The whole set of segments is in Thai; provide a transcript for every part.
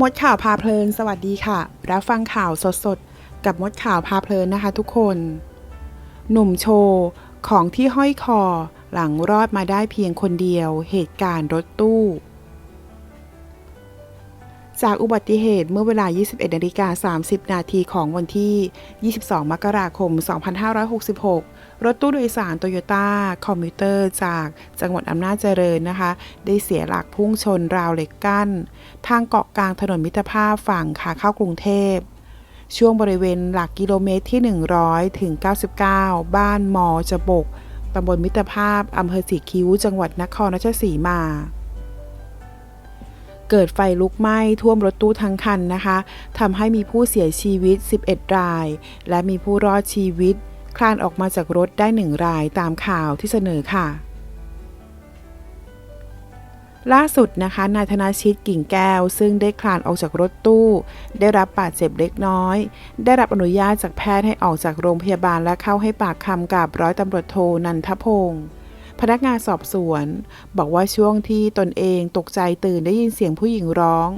มดข่าวพาเพลิน สวัสดีค่ะ รับฟังข่าวสดๆ กับมดข่าวพาเพลินนะคะทุกคน หนุ่มโชว์ของที่ห้อยคอหลังรอดมาได้เพียงคนเดียว เหตุการณ์รถตู้ จากอุบัติเหตุเมื่อเวลา 21นาฬิกา30 นาทีของวันที่ 22 มกราคม 2566 รถตู้โดยสารโตโยต้าคอมมิวเตอร์จากจังหวัดอำนาจเจริญนะคะ ได้เสียหลักพุ่งชนราวเหล็กกั้น ทางเกาะกลางถนนมิตรภาพฝั่งขาเข้ากรุงเทพ ช่วงบริเวณหลักกิโลเมตรที่ 100 ถึง 99 บ้านมอจบกตำบลมิตรภาพอำเภอสีคิ้ว จังหวัดนครราชสีมา เกิดไฟลุกไหม้ท่วมรถตู้ทั้งคันนะคะทำให้มีผู้เสียชีวิต 11 ราย และมีผู้รอดชีวิต คลานออกมาจากรถได้หนึ่งรายตามข่าวที่เสนอค่ะล่าสุดนะคะนายธนาชิตกิ่งแก้ว ซึ่งได้คลานออกจากรถตู้ ได้รับบาดเจ็บเล็กน้อย ได้รับอนุญาตจากแพทย์ให้ออกจากโรงพยาบาลและเข้าให้ปากคำกับร้อยตำรวจโทนันทพงศ์ พนักงานสอบสวน บอกว่าช่วงที่ตนเองตกใจตื่นได้ยินเสียงผู้หญิงร้อง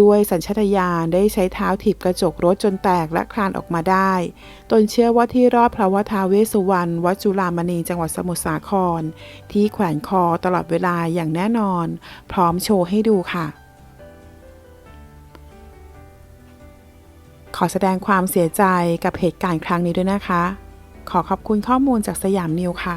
ด้วยสัญชาตญาณได้ใช้เท้าถีบกระจกรถจนแตกและคลานออกมาได้ ตนเชื่อว่าที่รอดพระว่าท้าเวสสุวรรณวัดจุฬามณีจังหวัดสมุทรสาคร ที่แขวนคอตลอดเวลาอย่างแน่นอน พร้อมโชว์ให้ดูค่ะขอแสดงความเสียใจกับเหตุการณ์ครั้งนี้ด้วยนะคะ ขอขอบคุณข้อมูลจากสยามนิวค่ะ